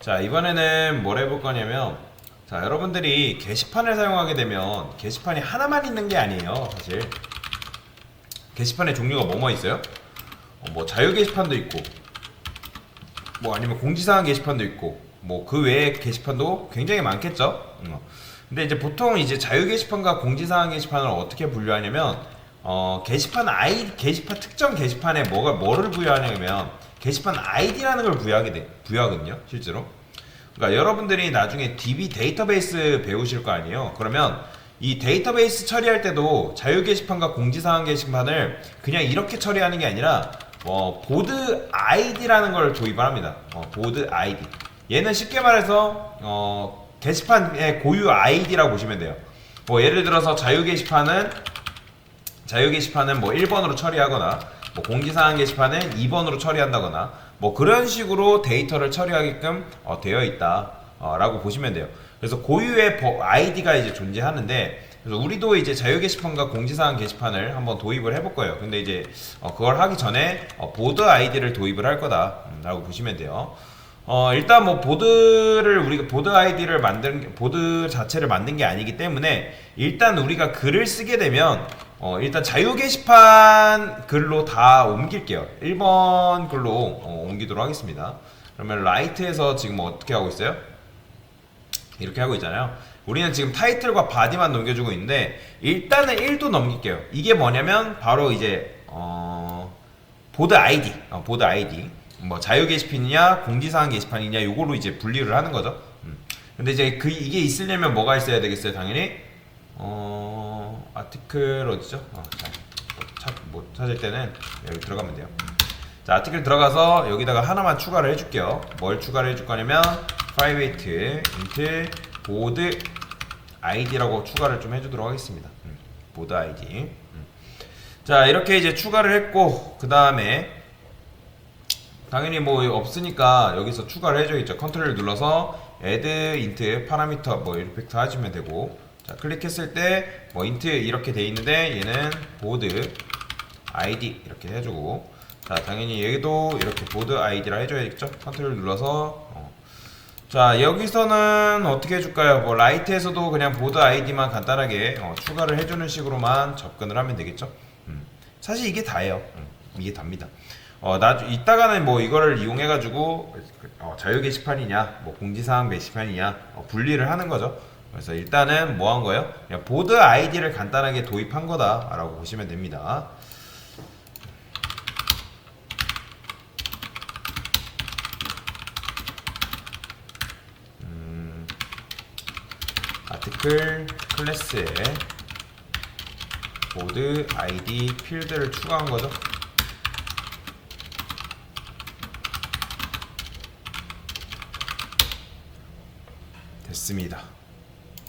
자 이번에는 뭘 해볼 거냐면 자 여러분들이 게시판을 사용하게 되면 게시판이 하나만 있는 게 아니에요 사실 게시판의 종류가 뭐뭐 있어요? 어, 뭐 자유 게시판도 있고 뭐 아니면 공지사항 게시판도 있고 뭐 그 외에 게시판도 굉장히 많겠죠. 음. 근데 이제 보통 이제 자유 게시판과 공지사항 게시판을 어떻게 분류하냐면 어 게시판 아이 게시판 특정 게시판에 뭐가 뭐를 부여하냐면 게시판 아이디라는 걸 부여하게 돼 부여하거든요 실제로. 그러니까 여러분들이 나중에 DB 데이터베이스 배우실 거 아니에요. 그러면 이 데이터베이스 처리할 때도 자유 게시판과 공지사항 게시판을 그냥 이렇게 처리하는 게 아니라 어, 보드 아이디라는 걸 도입을 합니다. 어, 보드 아이디. 얘는 쉽게 말해서 어, 게시판의 고유 아이디라고 보시면 돼요. 뭐 예를 들어서 자유 게시판은 자유 게시판은 뭐 1번으로 처리하거나 뭐 공지사항 게시판은 2번으로 처리한다거나 뭐 그런 식으로 데이터를 처리하게끔 어, 되어 있다라고 보시면 돼요. 그래서 고유의 버- 아이디가 이제 존재하는데 그래서 우리도 이제 자유 게시판과 공지사항 게시판을 한번 도입을 해볼 거예요. 근데 이제 어, 그걸 하기 전에 어, 보드 아이디를 도입을 할 거다라고 보시면 돼요. 어, 일단 뭐 보드를 우리가 보드 아이디를 만든 게- 보드 자체를 만든 게 아니기 때문에 일단 우리가 글을 쓰게 되면 어, 일단 자유 게시판 글로 다 옮길게요. 1번 글로 어, 옮기도록 하겠습니다. 그러면 라이트에서 지금 뭐 어떻게 하고 있어요? 이렇게 하고 있잖아요. 우리는 지금 타이틀과 바디만 넘겨주고 있는데 일단은 1도 넘길게요. 이게 뭐냐면 바로 이제 어, 보드 아이디, 어, 보드 아이디. 뭐 자유 게시판이냐 공지사항 게시판이냐 요걸로 이제 분리를 하는 거죠. 음. 근데 이제 그 이게 있으려면 뭐가 있어야 되겠어요? 당연히 어 아티클 어디죠? 어, 자, 뭐, 찾, 뭐 찾을 때는 여기 들어가면 돼요. 자 아티클 들어가서 여기다가 하나만 추가를 해줄게요. 뭘 추가를 해줄 거냐면 private int 보드 id라고 추가를 좀 해주도록 하겠습니다. 음, 보드 id. 음. 자 이렇게 이제 추가를 했고 그 다음에 당연히 뭐 없으니까 여기서 추가를 해줘야겠죠. 컨트롤 눌러서 add int 파라미터 뭐 이펙트 하시면 되고 자 클릭했을 때뭐 int 이렇게 돼 있는데 얘는 보드 id 이렇게 해주고 자 당연히 얘도 이렇게 보드 id라 해줘야겠죠. 컨트롤 눌러서 어. 자 여기서는 어떻게 해줄까요? 뭐 라이트에서도 그냥 보드 아이디만 간단하게 어, 추가를 해주는 식으로만 접근을 하면 되겠죠. 음. 사실 이게 다예요. 음, 이게 답니다. 어, 나 이따가는 뭐 이거를 이용해 가지고 어, 자유 게시판이냐, 뭐 공지사항 게시판이냐 어, 분리를 하는 거죠. 그래서 일단은 뭐 한 거예요? 그냥 보드 아이디를 간단하게 도입한 거다라고 보시면 됩니다. 아티클 클래스에 보드 아이디 필드를 추가한 거죠. 됐습니다.